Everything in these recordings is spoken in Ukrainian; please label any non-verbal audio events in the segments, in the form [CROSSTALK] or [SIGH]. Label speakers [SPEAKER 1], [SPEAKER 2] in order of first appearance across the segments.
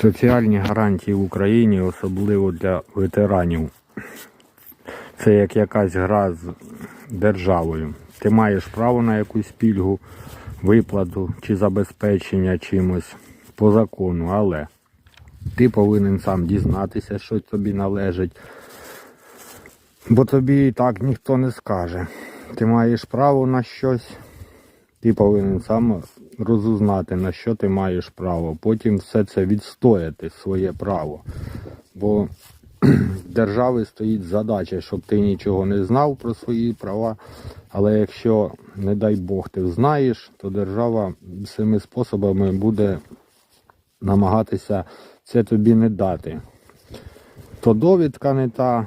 [SPEAKER 1] Соціальні гарантії в Україні, особливо для ветеранів. Це як якась гра з державою. Ти маєш право на якусь пільгу, виплату чи забезпечення чимось по закону, але ти повинен сам дізнатися, що тобі належить. Бо тобі і так ніхто не скаже. Ти маєш право на щось, ти повинен сам розузнати, на що ти маєш право. Потім все це відстояти, своє право. Бо в [CLEARS THROAT] держави стоїть задача, щоб ти нічого не знав про свої права. Але якщо, не дай Бог, ти знаєш, то держава цими способами буде намагатися це тобі не дати. То довідка не та,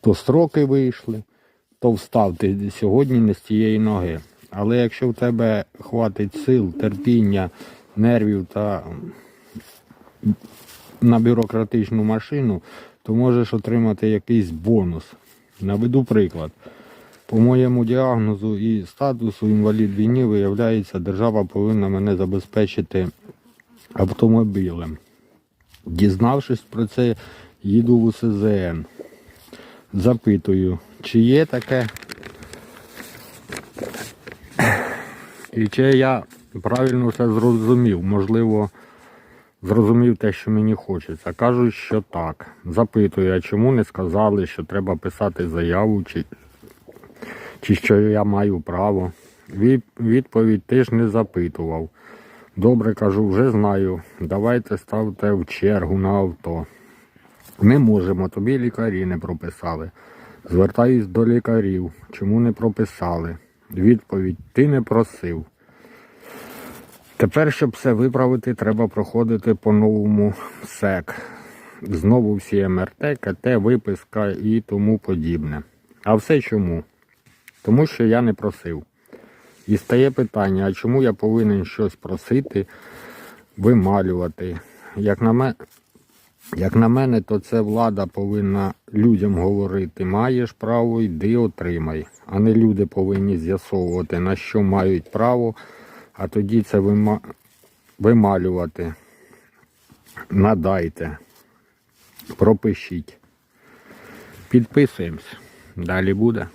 [SPEAKER 1] то строки вийшли, то встав ти сьогодні не з тієї ноги. Але якщо в тебе хватить сил, терпіння, нервів та на бюрократичну машину, то можеш отримати якийсь бонус. Наведу приклад. По моєму діагнозу і статусу інвалід війни, виявляється, держава повинна мене забезпечити автомобілем. Дізнавшись про це, їду в УСЗН. Запитую, чи є таке і чи я правильно все зрозумів, можливо, зрозумів те, що мені хочеться. Кажуть, що так. Запитую, а чому не сказали, що треба писати заяву, чи, чи що я маю право. Відповідь ти ж не запитував. Добре, кажу, вже знаю. Давайте ставте в чергу на авто. Не можемо, тобі лікарі не прописали. Звертаюсь до лікарів. Чому не прописали? Відповідь ти не просив. Тепер, щоб все виправити, треба проходити по новому СЕК. Знову всі МРТ, КТ, виписка і тому подібне. А все чому? Тому що я не просив. І стає питання, а чому я повинен щось просити, вималювати? Як на мене, як на мене, то це влада повинна людям говорити, маєш право, йди отримай. А не люди повинні з'ясовувати, на що мають право, а тоді це вима... вималювати. Надайте, пропишіть. Підписуємось. Далі буде.